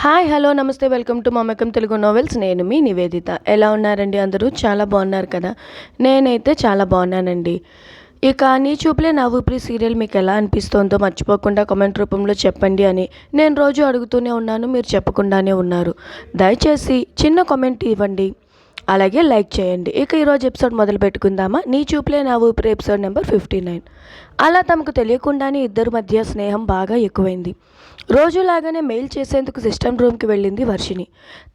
Hi hello నమస్తే welcome to Mamakam Telugu novels నేను మీ నివేదిత. ఎలా ఉన్నారండి అందరూ? చాలా బాగున్నారు కదా? నేనైతే చాలా బాగున్నానండి. ఇక నీ చూపులే నా ఊపిరి సీరియల్ మీకు ఎలా అనిపిస్తోందో మర్చిపోకుండా కామెంట్ రూపంలో చెప్పండి అని నేను రోజు అడుగుతూనే ఉన్నాను. మీరు చెప్పకుండానే ఉన్నారు. దయచేసి చిన్న కామెంట్ ఇవ్వండి. అలాగే లైక్ చేయండి. ఇక ఈరోజు ఎపిసోడ్ మొదలు పెట్టుకుందామా? నీ చూపులే నా ఊపిరి ఎపిసోడ్ నెంబర్ ఫిఫ్టీ నైన్ అలా తమకు తెలియకుండానే ఇద్దరు మధ్య స్నేహం బాగా ఎక్కువైంది. రోజులాగానే మెయిల్ చేసేందుకు సిస్టమ్ రూమ్కి వెళ్ళింది వర్షిని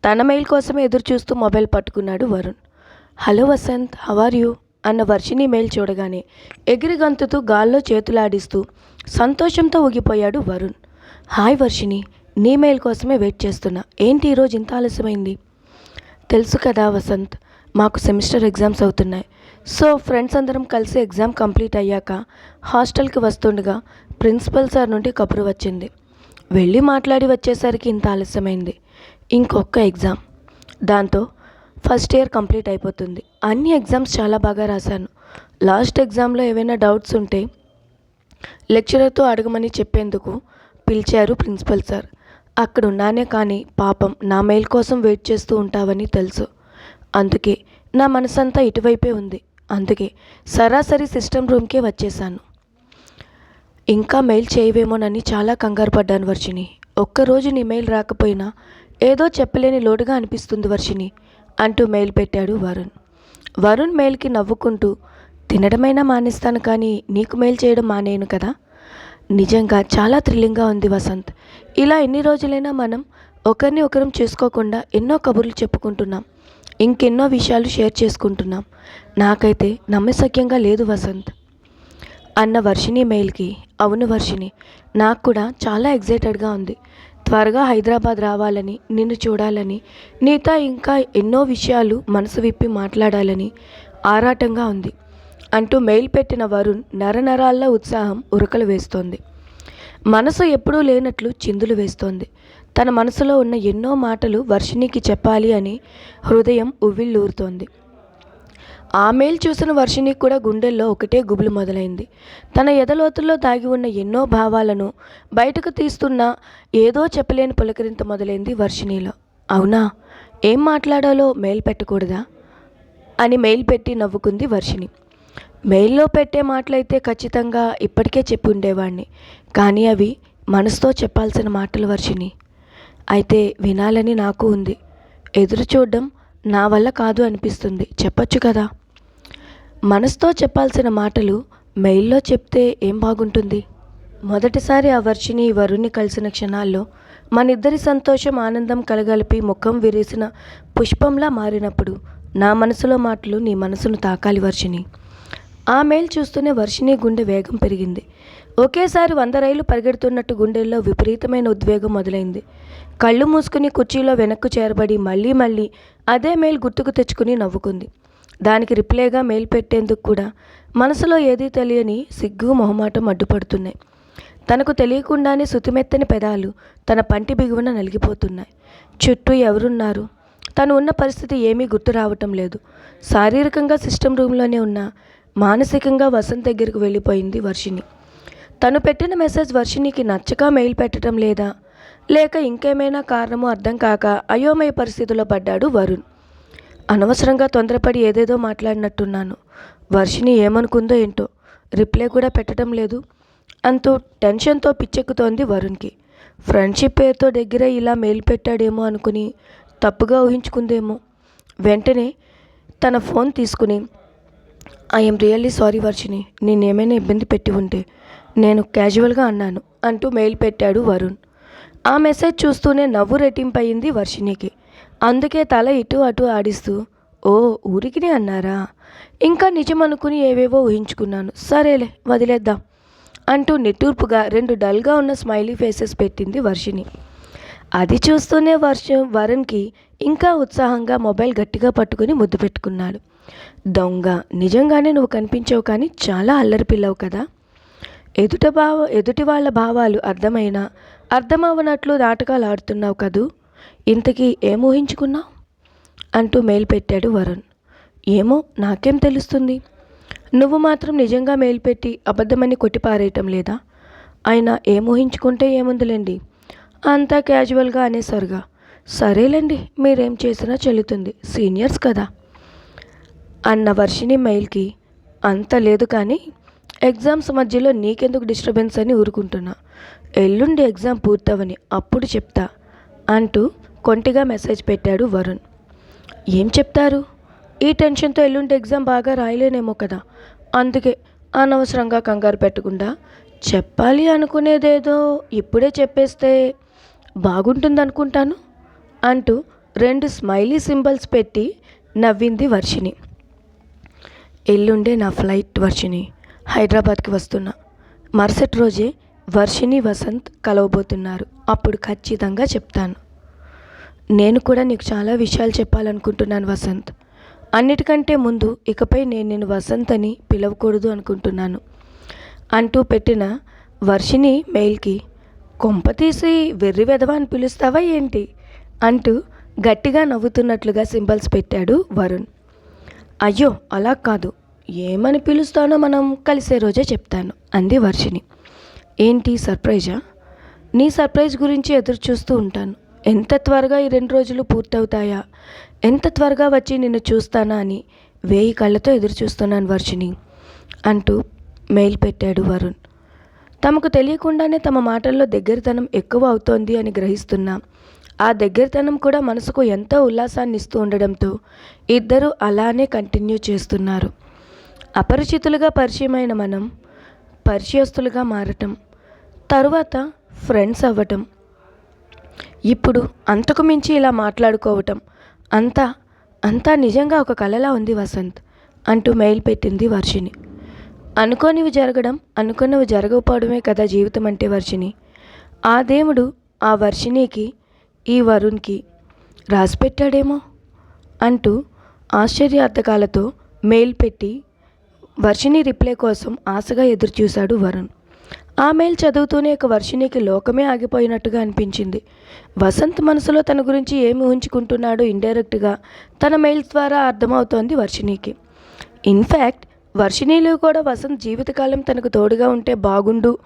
తన మెయిల్ కోసమే ఎదురు చూస్తూ మొబైల్ పట్టుకున్నాడు Varun. Hello Vasanth how are you? అన్న వర్షిని మెయిల్ చూడగానే ఎగిరి గంతుతూ గాల్లో చేతులాడిస్తూ సంతోషంతో ఊగిపోయాడు వరుణ్. హాయ్ వర్షిని నీ మెయిల్ కోసమే వెయిట్ చేస్తున్నా. ఏంటి ఈరోజు ఇంత ఆలస్యమైంది? తెలుసు కదా వసంత్ మాకు సెమిస్టర్ ఎగ్జామ్స్ అవుతున్నాయి. సో ఫ్రెండ్స్ అందరం కలిసి ఎగ్జామ్ కంప్లీట్ అయ్యాక హాస్టల్కి వస్తుండగా ప్రిన్సిపల్ సార్ నుండి కబురు వచ్చింది. వెళ్ళి మాట్లాడి వచ్చేసరికి ఇంత ఆలస్యమైంది. ఇంకొక ఎగ్జామ్. దాంతో ఫస్ట్ ఇయర్ కంప్లీట్ అయిపోతుంది. అన్ని ఎగ్జామ్స్ చాలా బాగా రాశాను. లాస్ట్ ఎగ్జామ్లో ఏవైనా డౌట్స్ ఉంటే లెక్చరర్తో అడగమని చెప్పేందుకు పిలిచారు ప్రిన్సిపల్ సార్. అక్కడ ఉన్నానే కానీ పాపం నా మెయిల్ కోసం వెయిట్ చేస్తూ ఉంటావని తెలుసు. అందుకే నా మనసంతా ఇటువైపే ఉంది. అందుకే సరాసరి సిస్టమ్ రూమ్కే వచ్చేసాను. ఇంకా మెయిల్ చేయవేమోనని చాలా కంగారు పడ్డాను వర్షిని ఒక్కరోజు నీ మెయిల్ రాకపోయినా ఏదో చెప్పలేని లోటుగా అనిపిస్తుంది వర్షిని అంటూ మెయిల్ పెట్టాడు వరుణ్. వరుణ్ మెయిల్కి నవ్వుకుంటూ తినడమైనా మానేస్తాను కానీ నీకు మెయిల్ చేయడం మానేయను కదా? నిజంగా చాలా థ్రిల్లింగ్గా ఉంది వసంత్. ఇలా ఎన్ని రోజులైనా మనం ఒకరిని ఒకరం చూసుకోకుండా ఎన్నో కబుర్లు చెప్పుకుంటున్నాం. ఇంకెన్నో విషయాలు షేర్ చేసుకుంటున్నాం. నాకైతే నమ్మశక్యంగా లేదు వసంత్ అన్న వర్షిని మెయిల్కి అవును వర్షిణి నాకు కూడా చాలా ఎగ్జైటెడ్గా ఉంది. త్వరగా హైదరాబాద్ రావాలని నిన్ను చూడాలని నీతో ఇంకా ఎన్నో విషయాలు మనసు విప్పి మాట్లాడాలని ఆరాటంగా ఉంది. అంటూ మెయిల్ పెట్టిన వరుణ్ నరనరాల్లో ఉత్సాహం ఉరకలు వేస్తోంది. మనసు ఎప్పుడూ లేనట్లు చిందులు వేస్తోంది. తన మనసులో ఉన్న ఎన్నో మాటలు వర్షిణికి చెప్పాలి అని హృదయం ఉవ్విళ్ళూరుతోంది. ఆ మెయిల్ చూసిన వర్షిణికి కూడా గుండెల్లో ఒకటే గుబులు మొదలైంది. తన ఎదలోతుల్లో దాగి ఉన్న ఎన్నో భావాలను బయటకు తీస్తున్న ఏదో చెప్పలేని పులకరింత మొదలైంది వర్షిణిలో. అవునా? ఏం మాట్లాడాలో మెయిల్ పెట్టకూడదా? అని మెయిల్ పెట్టి నవ్వుకుంది వర్షిణి. మెయిల్లో పెట్టే మాటలైతే ఖచ్చితంగా ఇప్పటికే చెప్పి ఉండేవాడిని కానీ అవి మనసుతో చెప్పాల్సిన మాటలు వర్షిణి. అయితే వినాలని నాకు ఉంది. ఎదురు చూడడం నా వల్ల కాదు అనిపిస్తుంది. చెప్పొచ్చు కదా? మనసుతో చెప్పాల్సిన మాటలు మెయిల్లో చెప్తే ఏం బాగుంటుంది? మొదటిసారి ఆ వర్షిని వరుణ్ణి కలిసిన క్షణాల్లో మనిద్దరి సంతోషం ఆనందం కలగలిపి ముఖం విరేసిన పుష్పంలా మారినప్పుడు నా మనసులో మాటలు నీ మనసును తాకాలి వర్షిని ఆ మెయిల్ చూస్తూనే వర్షిని గుండె వేగం పెరిగింది. ఒకేసారి వంద రైలు పరిగెడుతున్నట్టు గుండెల్లో విపరీతమైన ఉద్వేగం మొదలైంది. కళ్ళు మూసుకుని కుర్చీలో వెనక్కు చేరబడి మళ్ళీ మళ్ళీ అదే మెయిల్ గుర్తుకు తెచ్చుకుని నవ్వుకుంది. దానికి రిప్లైగా మెయిల్ పెట్టేందుకు కూడా మనసులో ఏదీ తెలియని సిగ్గు మొహమాటం అడ్డుపడుతున్నాయి. తనకు తెలియకుండానే సుతిమెత్తని పెదాలు తన పంటి బిగువన నలిగిపోతున్నాయి. చుట్టూ ఎవరున్నారు? తను ఉన్న పరిస్థితి ఏమీ గుర్తు రావటం లేదు. శారీరకంగా సిస్టమ్ రూమ్లోనే ఉన్న మానసికంగా వసంత్ దగ్గరికి వెళ్ళిపోయింది వర్షిణి. తను పెట్టిన మెసేజ్ వర్షిణికి నచ్చక మెయిల్ పెట్టడం లేదా? లేక ఇంకేమైనా కారణమో అర్థం కాక అయోమయ పరిస్థితిలో పడ్డాడు వరుణ్. అనవసరంగా తొందరపడి ఏదేదో మాట్లాడినట్టున్నాను. వర్షిని ఏమనుకుందో ఏంటో రిప్లై కూడా పెట్టడం లేదు అంతూ టెన్షన్తో పిచ్చెక్కుతోంది వరుణ్కి. ఫ్రెండ్షిప్ పేరుతో దగ్గర ఇలా మెయిల్ పెట్టాడేమో అనుకుని తప్పుగా ఊహించుకుందేమో. వెంటనే తన ఫోన్ తీసుకుని ఐఎమ్ రియల్లీ సారీ వర్షిని నేనేమైనా ఇబ్బంది పెట్టి ఉంటే నేను క్యాజువల్గా అన్నాను అంటూ మెయిల్ పెట్టాడు వరుణ్. ఆ మెసేజ్ చూస్తూనే నవ్వు రెట్టింపయింది వర్షినికి అందుకే తల ఇటు అటు ఆడిస్తూ ఓ ఊరికినే అన్నారా? ఇంకా నిజం అనుకుని ఏవేవో ఊహించుకున్నాను. సరేలే వదిలేద్దాం అంటూ నిట్టూర్పుగా రెండు డల్గా ఉన్న స్మైలీ ఫేసెస్ పెట్టింది వర్షిని అది చూస్తూనే వర్షం వరుణ్కి ఇంకా ఉత్సాహంగా మొబైల్ గట్టిగా పట్టుకుని ముద్దు పెట్టుకున్నాడు. దొంగ నిజంగానే నువ్వు కనిపించావు కానీ చాలా అల్లరి పిల్లవు కదా. ఎదుట భావ ఎదుటి వాళ్ళ భావాలు అర్థమైనా అర్థమవనట్లు నాటకాలు ఆడుతున్నావు కదూ? ఇంతకీ ఏం ఊహించుకున్నావు అంటూ మెయిల్ పెట్టాడు వరుణ్. ఏమో నాకేం తెలుస్తుంది? నువ్వు మాత్రం నిజంగా మెయిల్ పెట్టి అబద్ధమని కొట్టిపారేయటం లేదా? అయినా ఏం ఊహించుకుంటే ఏముందిలేండి? అంతా క్యాజువల్గా అనేసరిగా సరేలేండి మీరేం చేసినా చెల్లుతుంది. సీనియర్స్ కదా. అన్న వర్షిని మెయిల్కి అంత లేదు కానీ ఎగ్జామ్స్ మధ్యలో నీకెందుకు డిస్టర్బెన్స్ అని ఊరుకుంటున్నా. ఎల్లుండి ఎగ్జామ్ పూర్తవని అప్పుడు చెప్తా. అంటూ కొంటిగా మెసేజ్ పెట్టాడు వరుణ్. ఏం చెప్తారు? ఈ టెన్షన్తో ఎల్లుండి ఎగ్జామ్ బాగా రాయలేనేమో కదా. అందుకే అనవసరంగా కంగారు పెట్టకుండా చెప్పాలి అనుకునేదేదో ఇప్పుడే చెప్పేస్తే బాగుంటుంది అనుకుంటాను అంటూ రెండు స్మైలీ సింబల్స్ పెట్టి నవ్వింది వర్షిని ఎల్లుండే నా ఫ్లైట్ వర్షిని హైదరాబాద్కి వస్తున్నా. మరుసటి రోజే వర్షిని వసంత్ కలవబోతున్నారు. అప్పుడు ఖచ్చితంగా చెప్తాను. నేను కూడా నీకు చాలా విషయాలు చెప్పాలనుకుంటున్నాను వసంత్. అన్నిటికంటే ముందు ఇకపై నేను నేను వసంత్ అని పిలవకూడదు అనుకుంటున్నాను. అంటూ పెట్టిన వర్షిని మెయిల్కి కొంప తీసి వెర్రి వెధవ అని పిలుస్తావా ఏంటి? అంటూ గట్టిగా నవ్వుతున్నట్లుగా సింబల్స్ పెట్టాడు వరుణ్. అయ్యో అలా కాదు. ఏమని పిలుస్తానో మనం కలిసే రోజే చెప్తాను అంది వర్షిని ఏంటి సర్ప్రైజా? నీ సర్ప్రైజ్ గురించి ఎదురు చూస్తూ ఉంటాను. ఎంత త్వరగా ఈ రెండు రోజులు పూర్తవుతాయా? ఎంత త్వరగా వచ్చి నిన్ను చూస్తానా అని వేయి కళ్ళతో ఎదురు చూస్తున్నాను వర్షిని అంటూ మెయిల్ పెట్టాడు వరుణ్. తమకు తెలియకుండానే తమ మాటల్లో దగ్గరతనం ఎక్కువ అవుతోంది అని గ్రహిస్తున్నా. ఆ దగ్గరతనం కూడా మనసుకు ఎంతో ఉల్లాసాన్ని ఇస్తూ ఉండడంతో ఇద్దరూ అలానే కంటిన్యూ చేస్తున్నారు. అపరిచితులుగా పరిచయమైన మనం పరిచయస్తులుగా మారటం తరువాత ఫ్రెండ్స్ అవ్వటం. ఇప్పుడు అంతకు మించి ఇలా మాట్లాడుకోవటం. అంతా అంతా నిజంగా ఒక కలలా ఉంది వసంత్ అంటూ మెయిల్ పెట్టింది వర్షిని అనుకోనివి జరగడం అనుకున్నవి జరగకపోవడమే కదా జీవితం అంటే వర్షిని ఆ దేవుడు ఆ వర్షినికి ఈ వరుణ్కి రాసిపెట్టాడేమో అంటూ ఆశ్చర్యార్థకాలతో మెయిల్ పెట్టి వర్షిని రిప్లై కోసం ఆశగా ఎదురుచూశాడు వరుణ్. ఆ మెయిల్ చదువుతూనే ఒక వర్షిణికి లోకమే ఆగిపోయినట్టుగా అనిపించింది. వసంత్ మనసులో తన గురించి ఏమి ఊహించుకుంటున్నాడో ఇండైరెక్ట్గా తన మెయిల్స్ ద్వారా అర్థమవుతోంది వర్షిణికి. ఇన్ఫ్యాక్ట్ వర్షిణిలో కూడా వసంత్ జీవితకాలం తనకు తోడుగా ఉంటే బాగుండు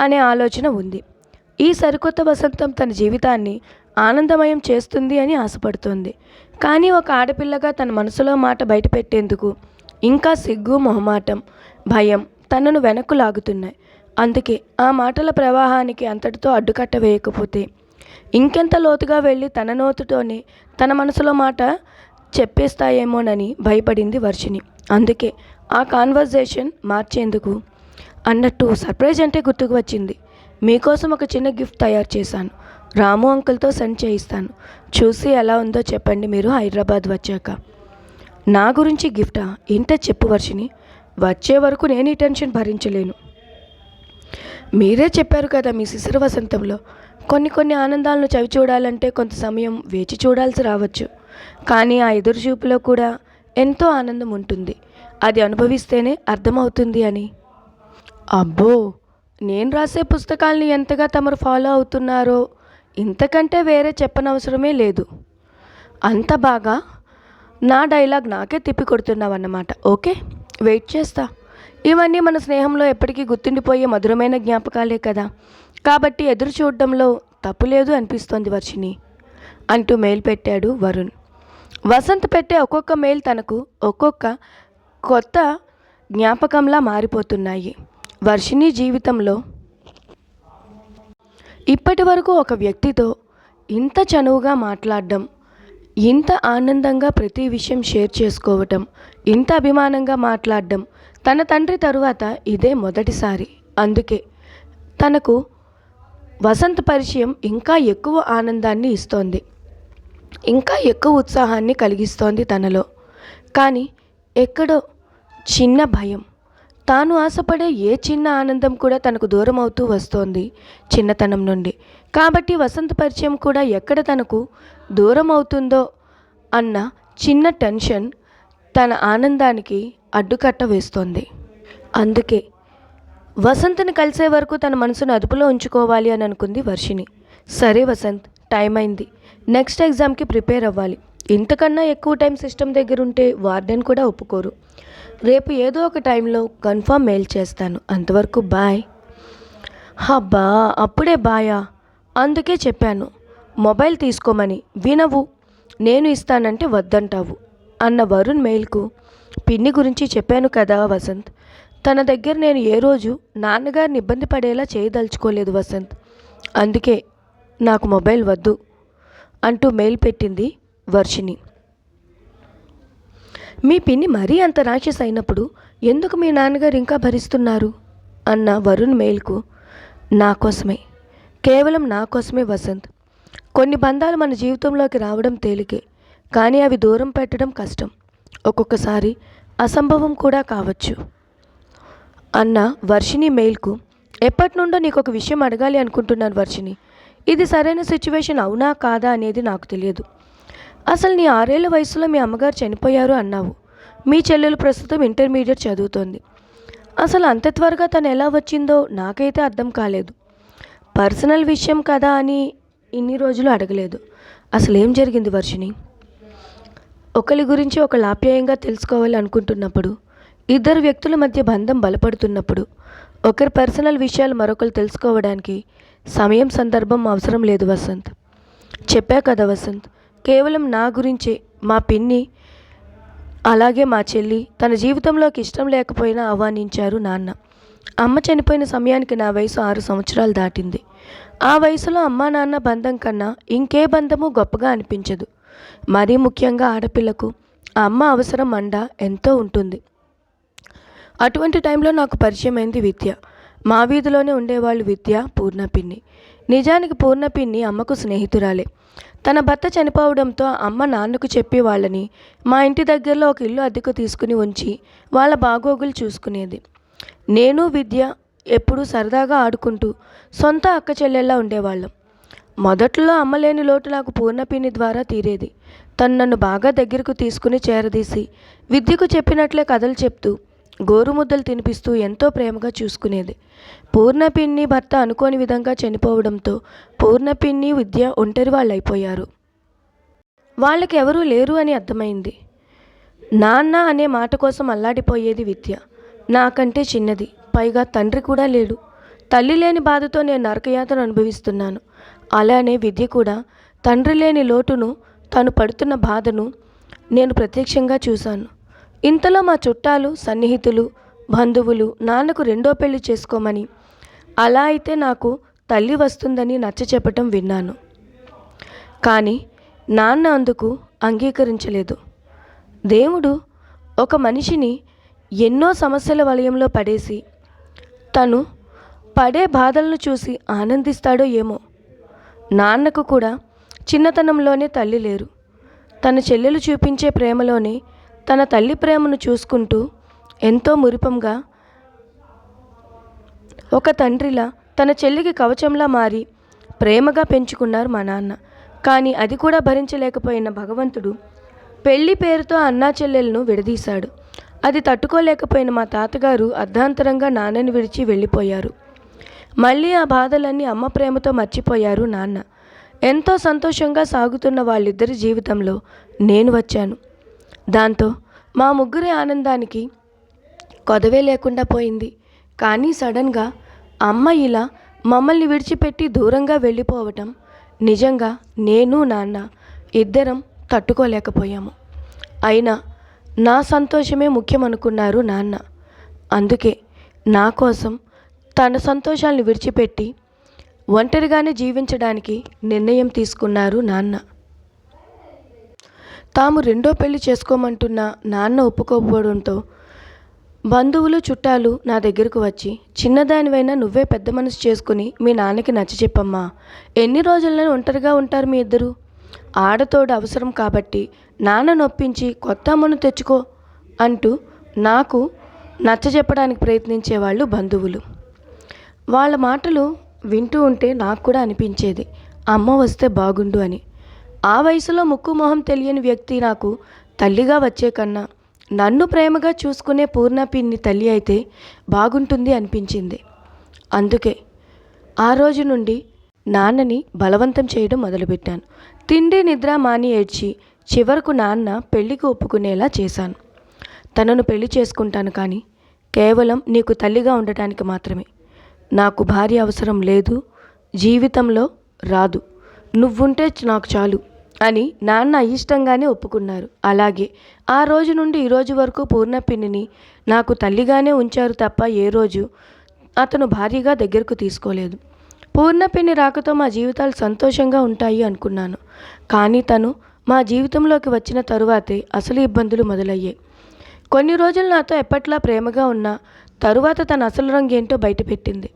అనే ఆలోచన ఉంది. ఈ సరికొత్త వసంతం తన జీవితాన్ని ఆనందమయం చేస్తుంది అని ఆశపడుతోంది. కానీ ఒక ఆడపిల్లగా తన మనసులో మాట బయటపెట్టేందుకు ఇంకా సిగ్గు మొహమాటం భయం తనను వెనక్కు లాగుతున్నాయి. అందుకే ఆ మాటల ప్రవాహానికి అంతటితో అడ్డుకట్ట వేయకపోతే ఇంకెంత లోతుగా వెళ్ళి తన నోతుతోనే తన మనసులో మాట చెప్పేస్తాయేమోనని భయపడింది వర్షిని అందుకే ఆ కాన్వర్జేషన్ మార్చేందుకు? అన్నట్టు సర్ప్రైజ్ అంటే గుర్తుకు వచ్చింది. మీకోసం ఒక చిన్న గిఫ్ట్ తయారు చేశాను. రాము అంకుల్తో సెండ్ చేయిస్తాను చూసి ఎలా ఉందో చెప్పండి మీరు హైదరాబాద్ వచ్చాక. నా గురించి గిఫ్టా? ఏంటో చెప్పు వర్షిని వచ్చే వరకు నేను ఈ టెన్షన్ భరించలేను. మీరే చెప్పారు కదా మీ శిశిర వసంతంలో. కొన్ని కొన్ని ఆనందాలను చవి చూడాలంటే కొంత సమయం వేచి చూడాల్సి రావచ్చు. కానీ ఆ ఎదురు చూపులో కూడా ఎంతో ఆనందం ఉంటుంది. అది అనుభవిస్తేనే అర్థమవుతుంది అని. అబ్బో! నేను రాసే పుస్తకాల్ని ఎంతగా తమరు ఫాలో అవుతున్నారో ఇంతకంటే వేరే చెప్పనవసరమే లేదు. అంత బాగా నా డైలాగ్ నాకే తిప్పి కొడుతున్నావన్నమాట. ఓకే? వెయిట్ చేస్తా. ఇవన్నీ మన స్నేహంలో ఎప్పటికీ గుర్తుండిపోయే మధురమైన జ్ఞాపకాలే కదా. కాబట్టి ఎదురు చూడడంలో తప్పు లేదు అనిపిస్తోంది వర్షిని అంటూ మెయిల్ పెట్టాడు వరుణ్. వసంత్ పెట్టే ఒక్కొక్క మెయిల్ తనకు ఒక్కొక్క కొత్త జ్ఞాపకంలా మారిపోతున్నాయి. వర్షిని జీవితంలో ఇప్పటి వరకు ఒక వ్యక్తితో ఇంత చనువుగా మాట్లాడడం ఇంత ఆనందంగా ప్రతి విషయం షేర్ చేసుకోవటం ఇంత అభిమానంగా మాట్లాడడం తన తండ్రి తరువాత ఇదే మొదటిసారి. అందుకే తనకు వసంత పరిచయం ఇంకా ఎక్కువ ఆనందాన్ని ఇస్తోంది. ఇంకా ఎక్కువ ఉత్సాహాన్ని కలిగిస్తోంది తనలో. కానీ ఎక్కడో చిన్న భయం. తాను ఆశపడే ఏ చిన్న ఆనందం కూడా తనకు దూరం అవుతూ వస్తోంది చిన్నతనం నుండి. కాబట్టి వసంత పరిచయం కూడా ఎక్కడ తనకు దూరం అవుతుందో అన్న చిన్న టెన్షన్ తన ఆనందానికి అడ్డుకట్ట వేస్తోంది. అందుకే వసంత్ని కలిసే వరకు తన మనసును అదుపులో ఉంచుకోవాలి అని అనుకుంది వర్షిని సరే వసంత్ టైం అయింది. నెక్స్ట్ ఎగ్జామ్కి ప్రిపేర్ అవ్వాలి. ఇంతకన్నా ఎక్కువ టైం సిస్టమ్ దగ్గర ఉంటే వార్డెన్ కూడా ఒప్పుకోరు. రేపు ఏదో ఒక టైంలో కన్ఫర్మ్ మెయిల్ చేస్తాను. అంతవరకు బాయ్. హబ్బా అప్పుడే బాయా? అందుకే చెప్పాను. మొబైల్ తీసుకోమని. వినవు. నేను ఇస్తానంటే వద్దంటావు. అన్న వరుణ్ మెయిల్కు పిన్ని గురించి చెప్పాను కదా వసంత్. తన దగ్గర నేను ఏ రోజు నాన్నగారిని ఇబ్బంది పడేలా చేయదలుచుకోలేదు వసంత్. అందుకే నాకు మొబైల్ వద్దు అంటూ మెయిల్ పెట్టింది వర్షిని మీ పిన్ని మరీ అంత రాక్షస్ అయినప్పుడు ఎందుకు మీ నాన్నగారు ఇంకా భరిస్తున్నారు? అన్న వరుణ్ మెయిల్కు నా కోసమే కేవలం నా కోసమే వసంత్. కొన్ని బంధాలు మన జీవితంలోకి రావడం తేలికే కానీ అవి దూరం పెట్టడం కష్టం. ఒక్కొక్కసారి అసంభవం కూడా కావచ్చు. అన్న వర్షిని మెయిల్కు ఎప్పటి నుండో నీకు ఒక విషయం అడగాలి అనుకుంటున్నాను వర్షిని ఇది సరైన సిచ్యువేషన్ అవునా కాదా అనేది నాకు తెలియదు. అసలు నీ ఆరేళ్ళ వయసులో మీ అమ్మగారు చనిపోయారు అన్నావు. మీ చెల్లెలు ప్రస్తుతం ఇంటర్మీడియట్ చదువుతోంది. అసలు అంత త్వరగా తను ఎలా వచ్చిందో నాకైతే అర్థం కాలేదు. పర్సనల్ విషయం కదా అని ఇన్ని రోజులు అడగలేదు. అసలు ఏం జరిగింది వర్షిని ఒకరి గురించి ఒకళ్ళు ఆప్యాయంగా తెలుసుకోవాలి అనుకుంటున్నప్పుడు ఇద్దరు వ్యక్తుల మధ్య బంధం బలపడుతున్నప్పుడు ఒకరి పర్సనల్ విషయాలు మరొకరు తెలుసుకోవడానికి సమయం సందర్భం అవసరం లేదు వసంత్. చెప్పా కదా వసంత్ కేవలం నా గురించే మా పిన్ని అలాగే మా చెల్లి తన జీవితంలోకి ఇష్టం లేకపోయినా ఆహ్వానించారు నాన్న. అమ్మ చనిపోయిన సమయానికి నా వయసు ఆరు సంవత్సరాలు దాటింది. ఆ వయసులో అమ్మా నాన్న బంధం కన్నా ఇంకే బంధము గొప్పగా అనిపించదు. మరీ ముఖ్యంగా ఆడపిల్లకు ఆ అమ్మ అవసరం అండ ఎంతో ఉంటుంది. అటువంటి టైంలో నాకు పరిచయమైంది విద్య. మా వీధిలోనే ఉండేవాళ్ళు విద్య పూర్ణపిన్ని. నిజానికి పూర్ణపిన్ని అమ్మకు స్నేహితురాలే. తన భర్త చనిపోవడంతో అమ్మ నాన్నకు చెప్పి వాళ్ళని మా ఇంటి దగ్గరలో ఒక ఇల్లు అద్దెకు తీసుకుని ఉంచి వాళ్ళ బాగోగులు చూసుకునేది. నేను విద్య ఎప్పుడూ సరదాగా ఆడుకుంటూ సొంత అక్క చెల్లెల్లా ఉండేవాళ్ళం. మొదట్లో అమ్మలేని లోటు నాకు పూర్ణపిన్ని ద్వారా తీరేది. తను నన్ను బాగా దగ్గరకు తీసుకుని చేరదీసి విద్యకు చెప్పినట్లే కథలు చెప్తూ గోరుముద్దలు తినిపిస్తూ ఎంతో ప్రేమగా చూసుకునేది. పూర్ణపిన్ని భర్త అనుకోని విధంగా చనిపోవడంతో పూర్ణపిన్ని విద్య ఒంటరి వాళ్ళు అయిపోయారు వాళ్ళకి ఎవరూ లేరు అని అర్థమైంది. నాన్న అనే మాట కోసం అల్లాడిపోయేది విద్య. నాకంటే చిన్నది పైగా తండ్రి కూడా లేడు. తల్లి లేని బాధతో నేను నరకయాత్ర అనుభవిస్తున్నాను. అలానే విద్య కూడా తండ్రి లేని లోటును తను పడుతున్న బాధను నేను ప్రత్యక్షంగా చూశాను. ఇంతలో మా చుట్టాలు సన్నిహితులు బంధువులు నాన్నకు రెండో పెళ్ళి చేసుకోమని అలా అయితే నాకు తల్లి వస్తుందని నచ్చ చెప్పటం విన్నాను. కానీ నాన్న అందుకు అంగీకరించలేదు. దేవుడు ఒక మనిషిని ఎన్నో సమస్యల వలయంలో పడేసి తను పడే బాధలను చూసి ఆనందిస్తాడో ఏమో. నాన్నకు కూడా చిన్నతనంలోనే తల్లి లేరు. తన చెల్లెలు చూపించే ప్రేమలోనే తన తల్లి ప్రేమను చూసుకుంటూ ఎంతో మురిపంగా ఒక తండ్రిలా తన చెల్లికి కవచంలా మారి ప్రేమగా పెంచుకున్నారు మా నాన్న. కానీ అది కూడా భరించలేకపోయిన భగవంతుడు పెళ్ళి పేరుతో అన్నా చెల్లెలను విడదీశాడు. అది తట్టుకోలేకపోయిన మా తాతగారు అర్ధాంతరంగా నాన్నని విడిచి వెళ్ళిపోయారు. మళ్ళీ ఆ బాధలన్నీ అమ్మ ప్రేమతో మర్చిపోయారు నాన్న. ఎంతో సంతోషంగా సాగుతున్న వాళ్ళిద్దరి జీవితంలో నేను వచ్చాను. దాంతో మా ముగ్గురి ఆనందానికి కొదవే లేకుండా పోయింది. కానీ సడన్గా అమ్మ ఇలా మమ్మల్ని విడిచిపెట్టి దూరంగా వెళ్ళిపోవటం నిజంగా నేను నాన్న ఇద్దరం తట్టుకోలేకపోయాము. అయినా నా సంతోషమే ముఖ్యమనుకున్నారు నాన్న. అందుకే నా కోసం తన సంతోషాలను విడిచిపెట్టి ఒంటరిగానే జీవించడానికి నిర్ణయం తీసుకున్నారు నాన్న. తాము రెండో పెళ్ళి చేసుకోమంటున్న నాన్న ఒప్పుకోకపోవడంతో బంధువులు చుట్టాలు నా దగ్గరకు వచ్చి చిన్నదానివైనా నువ్వే పెద్ద మనసు చేసుకుని మీ నాన్నకి నచ్చ చెప్పమ్మా. ఎన్ని రోజులను ఒంటరిగా ఉంటారు మీ ఇద్దరు. ఆడతోడు అవసరం కాబట్టి నాన్న నొప్పించి కొత్త అమ్మను తెచ్చుకో అంటూ నాకు నచ్చ చెప్పడానికి ప్రయత్నించేవాళ్ళు బంధువులు. వాళ్ళ మాటలు వింటూ ఉంటే నాకు కూడా అనిపించేది అమ్మ వస్తే బాగుండు అని. ఆ వయసులో ముక్కు మొహం తెలియని వ్యక్తి నాకు తల్లిగా వచ్చే కన్నా నన్ను ప్రేమగా చూసుకునే పూర్ణ పిన్ని తల్లి అయితే బాగుంటుంది అనిపించింది. అందుకే ఆ రోజు నుండి నాన్నని బలవంతం చేయడం మొదలుపెట్టాను. తిండి నిద్ర మాని ఏడ్చి చివరకు నాన్న పెళ్ళికి ఒప్పుకునేలా చేశాను. తనను పెళ్ళి చేసుకుంటాను కానీ కేవలం నీకు తల్లిగా ఉండటానికి మాత్రమే. నాకు భార్య అవసరం లేదు జీవితంలో రాదు. నువ్వుంటే నాకు చాలు అని నాన్న అయిష్టంగానే ఒప్పుకున్నారు. అలాగే ఆ రోజు నుండి ఈ రోజు వరకు పూర్ణపిన్నిని నాకు తల్లిగానే ఉంచారు తప్ప ఏ రోజు అతను భారీగా దగ్గరకు తీసుకోలేదు. పూర్ణపిన్ని రాకతో మా జీవితాలు సంతోషంగా ఉంటాయి అనుకున్నాను. కానీ తను మా జీవితంలోకి వచ్చిన తరువాతే అసలు ఇబ్బందులు మొదలయ్యాయి. కొన్ని రోజులు నాతో ఎప్పట్లా ప్రేమగా ఉన్న తరువాత తన అసలు రంగు ఏంటో బయటపెట్టింది.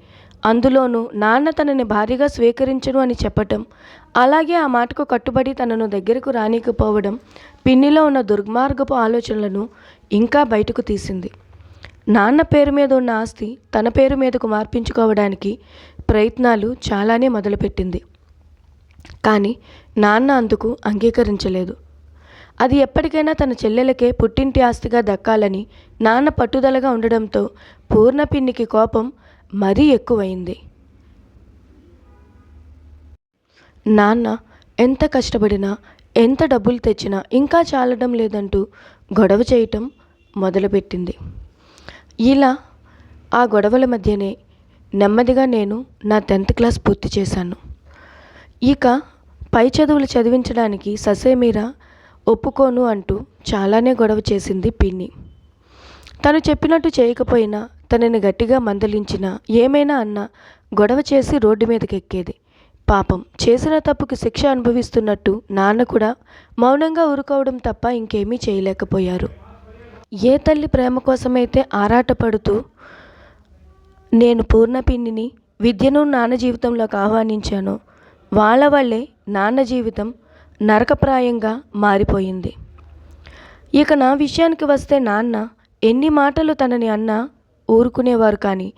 అందులోనూ నాన్న తనని భారీగా స్వీకరించను అని చెప్పటం అలాగే ఆ మాటకు కట్టుబడి తనను దగ్గరకు రానికపోవడం పిన్నిలో ఉన్న దుర్మార్గపు ఆలోచనలను ఇంకా బయటకు తీసింది. నాన్న పేరు మీద ఉన్న ఆస్తి తన పేరు మీదకు మార్పించుకోవడానికి ప్రయత్నాలు చాలానే మొదలుపెట్టింది. కానీ నాన్న అందుకు అంగీకరించలేదు. అది ఎప్పటికైనా తన చెల్లెలకే పుట్టింటి ఆస్తిగా దక్కాలని నాన్న పట్టుదలగా ఉండడంతో పూర్ణ పిన్నికి కోపం మరీ ఎక్కువైంది. నాన్న ఎంత కష్టపడినా ఎంత డబ్బులు తెచ్చినా ఇంకా చాలడం లేదంటూ గొడవ చేయటం మొదలుపెట్టింది. ఇలా ఆ గొడవల మధ్యనే నెమ్మదిగా నేను నా టెన్త్ క్లాస్ పూర్తి చేశాను. ఇక పై చదువులు చదివించడానికి ససేమీరా ఒప్పుకోను అంటూ చాలానే గొడవ చేసింది పిన్ని. తను చెప్పినట్టు చేయకపోయినా తనని గట్టిగా మందలించినా ఏమైనా అన్నా గొడవ చేసి రోడ్డు మీదకెక్కేది. పాపం చేసిన తప్పుకి శిక్ష అనుభవిస్తున్నట్టు నాన్న కూడా మౌనంగా ఊరుకోవడం తప్ప ఇంకేమీ చేయలేకపోయారు. ఏ తల్లి ప్రేమ కోసమైతే ఆరాటపడుతూ నేను పూర్ణ పిన్నిని విద్యను నాన్న జీవితంలోకి ఆహ్వానించానో వాళ్ళ వల్లే నాన్న జీవితం నరకప్రాయంగా మారిపోయింది. ఇక నా విషయానికి వస్తే నాన్న ఎన్ని మాటలు తనని అన్నా ఊరుకునేవారు కానీ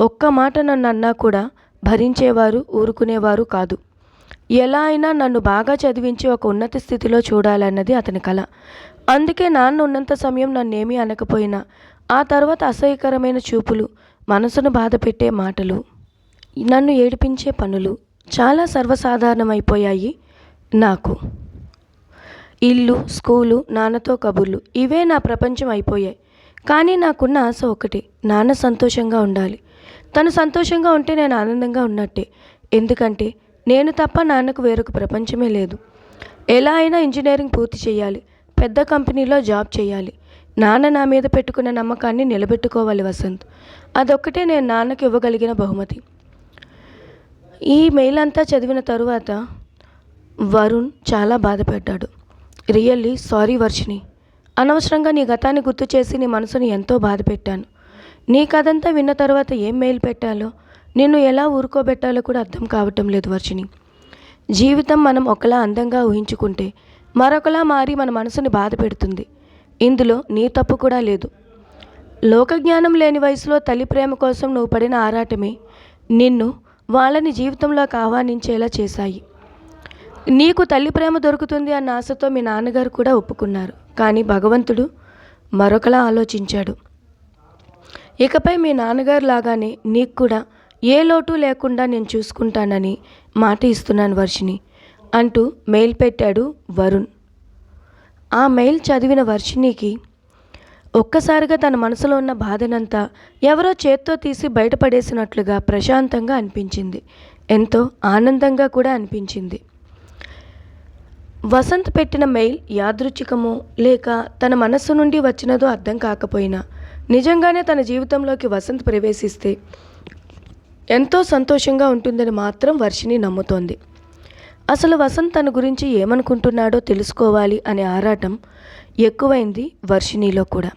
ఒక్క మాట నన్ను అన్నా కూడా భరించేవారు ఊరుకునేవారు కాదు. ఎలా అయినా నన్ను బాగా చదివించి ఒక ఉన్నత స్థితిలో చూడాలన్నది అతని కల. అందుకే నాన్న ఉన్నంత సమయం నన్నేమీ అనకపోయినా ఆ తర్వాత అసహ్యకరమైన చూపులు మనసును బాధపెట్టే మాటలు నన్ను ఏడిపించే పనులు చాలా సర్వసాధారణమైపోయాయి. నాకు. ఇల్లు స్కూలు నాన్నతో కబుర్లు ఇవే నా ప్రపంచం అయిపోయాయి. కానీ నాకున్న ఆశ ఒకటి నాన్న సంతోషంగా ఉండాలి. తను సంతోషంగా ఉంటే నేను ఆనందంగా ఉన్నట్టే. ఎందుకంటే నేను తప్ప నాన్నకు వేరొక ప్రపంచమే లేదు. ఎలా అయినా ఇంజనీరింగ్ పూర్తి చేయాలి. పెద్ద కంపెనీలో జాబ్ చేయాలి. నాన్న నా మీద పెట్టుకున్న నమ్మకాన్ని నిలబెట్టుకోవాలి వసంత్. అదొక్కటే నేను నాన్నకి ఇవ్వగలిగిన బహుమతి. ఈ మెయిల్ అంతా చదివిన తరువాత వరుణ్ చాలా బాధపడ్డాడు. రియల్లీ సారీ వర్షిని అనవసరంగా నీ గతాన్ని గుర్తు చేసి నీ మనసుని ఎంతో బాధ పెట్టాను. నీ కథంతా విన్న తర్వాత ఏం మెయిల్ పెట్టాలో నిన్ను ఎలా ఊరుకోబెట్టాలో కూడా అర్థం కావటం లేదు వర్షిని జీవితం మనం ఒకలా అందంగా ఊహించుకుంటే మరొకలా మారి మన మనసుని బాధ పెడుతుంది. ఇందులో నీ తప్పు కూడా లేదు. లోకజ్ఞానం లేని వయసులో తల్లి ప్రేమ కోసం నువ్వు పడిన ఆరాటమే నిన్ను వాళ్ళని జీవితంలోకి ఆహ్వానించేలా చేశాయి. నీకు తల్లి ప్రేమ దొరుకుతుంది అన్న ఆశతో మీ నాన్నగారు కూడా ఒప్పుకున్నారు. కానీ భగవంతుడు మరొకలా ఆలోచించాడు. ఇకపై మీ నాన్నగారు లాగానే నీకు కూడా ఏ లోటు లేకుండా నేను చూసుకుంటానని మాట ఇస్తున్నాను వర్షిని అంటూ మెయిల్ పెట్టాడు వరుణ్. ఆ మెయిల్ చదివిన వర్షినికి ఒక్కసారిగా తన మనసులో ఉన్న బాధనంతా ఎవరో చేత్తో తీసి బయటపడేసినట్లుగా ప్రశాంతంగా అనిపించింది. ఎంతో ఆనందంగా కూడా అనిపించింది. వసంత్ పెట్టిన మెయిల్ యాదృచ్ఛికమో లేక తన మనస్సు నుండి వచ్చినదో అర్థం కాకపోయినా నిజంగానే తన జీవితంలోకి వసంత్ ప్రవేశిస్తే ఎంతో సంతోషంగా ఉంటుందని మాత్రం వర్షిని నమ్ముతోంది. అసలు వసంత్ తన గురించి ఏమనుకుంటున్నాడో తెలుసుకోవాలి అనే ఆరాటం ఎక్కువైంది వర్షిణిలో కూడా.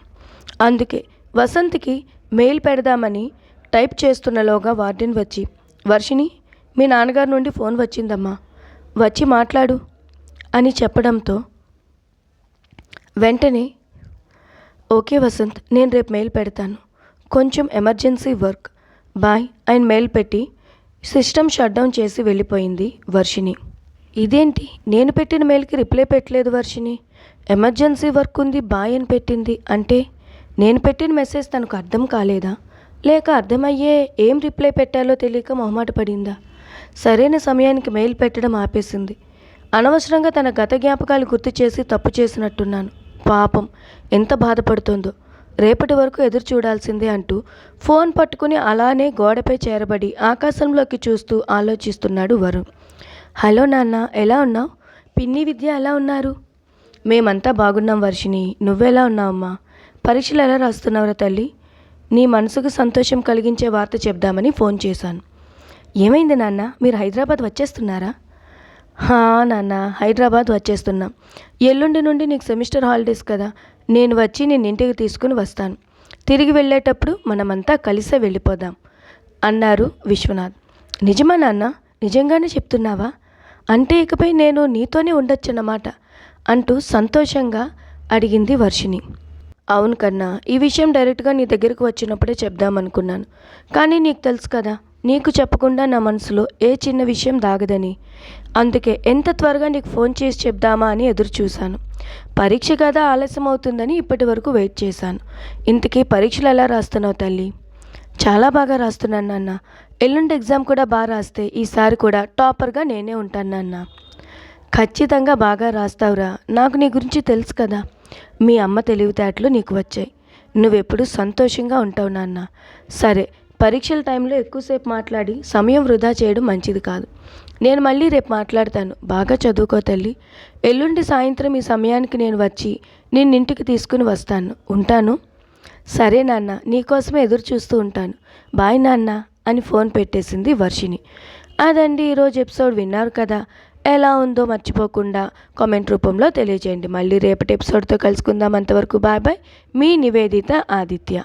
అందుకే వసంత్కి మెయిల్ పెడదామని టైప్ చేస్తున్నలోగా వార్డెన్ వచ్చి వర్షిణి మీ నాన్నగారి నుండి ఫోన్ వచ్చిందమ్మా. వచ్చి మాట్లాడు. అని చెప్పడంతో వెంటనే ఓకే వసంత్ నేను రేపు మెయిల్ పెడతాను. కొంచెం ఎమర్జెన్సీ వర్క్. బాయ్ ఆయన మెయిల్ పెట్టి సిస్టమ్ షట్ డౌన్ చేసి వెళ్ళిపోయింది వర్షిని ఇదేంటి? నేను పెట్టిన మెయిల్కి రిప్లై పెట్టలేదు వర్షిని ఎమర్జెన్సీ వర్క్ ఉంది బాయ్ అని పెట్టింది. అంటే నేను పెట్టిన మెసేజ్ తనకు అర్థం కాలేదా? లేక అర్థమయ్యే ఏం రిప్లై పెట్టాలో తెలియక మొహమాట పడిందా? సరైన సమయానికి మెయిల్ పెట్టడం ఆపేసింది. అనవసరంగా తన గత జ్ఞాపకాలు గుర్తు చేసి తప్పు చేసినట్టున్నాను. పాపం ఎంత బాధపడుతుందో. రేపటి వరకు ఎదురు చూడాల్సిందే అంటూ ఫోన్ పట్టుకుని అలానే గోడపై చేరబడి ఆకాశంలోకి చూస్తూ ఆలోచిస్తున్నాడు వరుణ్. హలో నాన్న ఎలా ఉన్నావు? పిన్ని విద్య ఎలా ఉన్నారు? మేమంతా బాగున్నాం వర్షిని నువ్వెలా ఉన్నావమ్మా? పరీక్షలు ఎలా రాస్తున్నావురా తల్లి? నీ మనసుకు సంతోషం కలిగించే వార్త చెప్దామని ఫోన్ చేశాను. ఏమైంది నాన్న మీరు హైదరాబాద్ వచ్చేస్తున్నారా? హా నాన్న హైదరాబాద్ వచ్చేస్తున్నాం. ఎల్లుండి నుండి నీకు సెమిస్టర్ హాలిడేస్ కదా. నేను వచ్చి నేను ఇంటికి తీసుకుని వస్తాను. తిరిగి వెళ్ళేటప్పుడు మనమంతా కలిసే వెళ్ళిపోదాం అన్నారు విశ్వనాథ్. నిజమా నాన్న? నిజంగానే చెప్తున్నావా? అంటే ఇకపై నేను నీతోనే ఉండొచ్చన్నమాట అంటూ సంతోషంగా అడిగింది వర్షిని అవును కన్నా ఈ విషయం డైరెక్ట్గా నీ దగ్గరకు వచ్చినప్పుడే చెప్దామనుకున్నాను. కానీ నీకు తెలుసు కదా నీకు చెప్పకుండా నా మనసులో ఏ చిన్న విషయం దాగదని. అందుకే ఎంత త్వరగా నీకు ఫోన్ చేసి చెప్దామా అని ఎదురు చూశాను పరీక్ష కదా ఆలస్యం అవుతుందని ఇప్పటి వరకు వెయిట్ చేశాను. ఇంతకీ పరీక్షలు ఎలా రాస్తున్నావు తల్లి? చాలా బాగా రాస్తున్నాను నాన్న. ఎల్లుండి ఎగ్జామ్ కూడా బాగా రాస్తే ఈసారి కూడా టాపర్గా నేనే ఉంటాను నాన్న. ఖచ్చితంగా బాగా రాస్తావురా. నాకు నీ గురించి తెలుసు కదా. మీ అమ్మ తెలివితేటలు నీకు వచ్చాయి. నువ్వెప్పుడు సంతోషంగా ఉంటావు నాన్న. సరే పరీక్షల టైంలో ఎక్కువసేపు మాట్లాడి సమయం వృధా చేయడం మంచిది కాదు. నేను మళ్ళీ రేపు మాట్లాడతాను. బాగా చదువుకో తల్లి. ఎల్లుండి సాయంత్రం ఈ సమయానికి నేను వచ్చి నిన్నింటికి తీసుకుని వస్తాను. ఉంటాను? సరే నాన్న. నీకోసమే ఎదురు చూస్తూ ఉంటాను. బాయ్ నాన్న అని ఫోన్ పెట్టేసింది వర్షిని అదండి ఈరోజు ఎపిసోడ్ విన్నారు కదా. ఎలా ఉందో మర్చిపోకుండా కామెంట్ రూపంలో తెలియజేయండి. మళ్ళీ రేపటి ఎపిసోడ్తో కలుసుకుందాం. అంతవరకు బాయ్ బాయ్. మీ నివేదిత ఆదిత్య.